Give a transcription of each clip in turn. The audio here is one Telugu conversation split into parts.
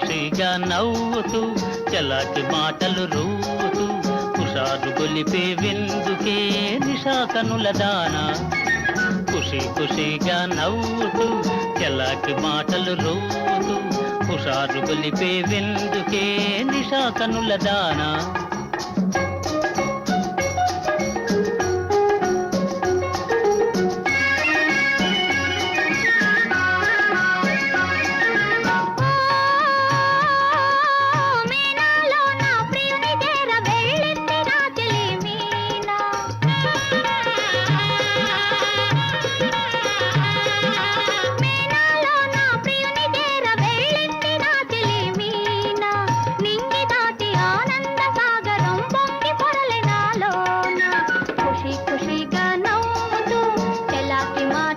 ఖుషిగా నవ్వుతూ చలాకి మాటలు రూతూ హుషారు గొలిపే విందుకే నిషా కనుల దానా. ఖుషి ఖుషిగా నవ్వుతూ చలాకి మాటలు రూతూ హుషారు గొలిపే విందుకే నిషా కనుల దానా.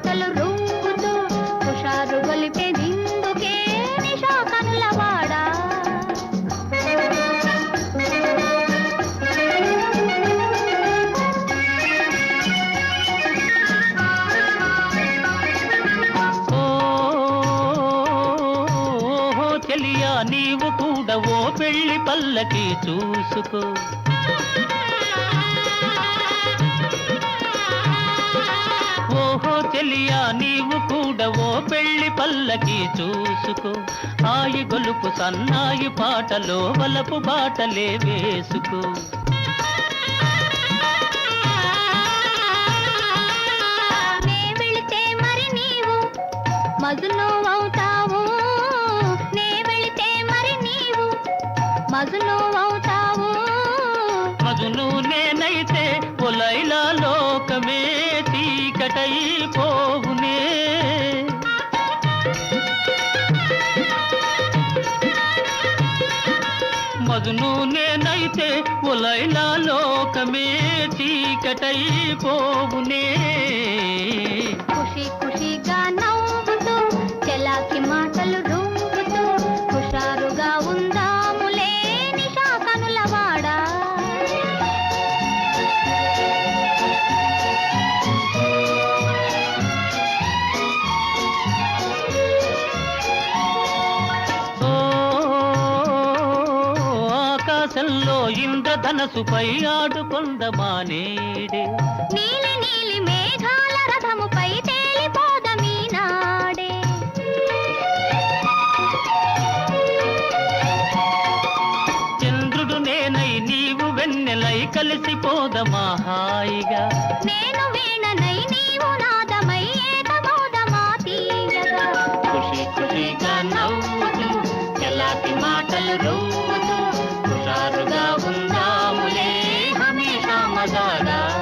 చెలాకి మాటలు రూపుతూ హుషారు గొలిపే నిందుకే నిషా కనులవాడా చెలియా నీవు కూడా ఓ పెళ్ళి పల్లకి చూసుకో. పల్లకి చూసుకో. ఆయి గొలుపు సన్నాయి పాటలో వలపు బాటలే వేసుకో. నే వెళితే మరి నీవు మజును నేనైతే ఒలైలా లోకమే చీకటైపోవునే మగును నేనైతే ఒలైలా లోకమే చీకటైపోవునే. ఆకాశంలో ఇంద్రధనసుపై ఆడుకొందమానేడే నీలి నీలి మేఘాల రథముపై తేలిపోదమీ నాడే చంద్రుడు నేనై నీవు వెన్నెలై కలిసిపోదమా హాయిగా నేను వీణనై నీవు నా Madonna.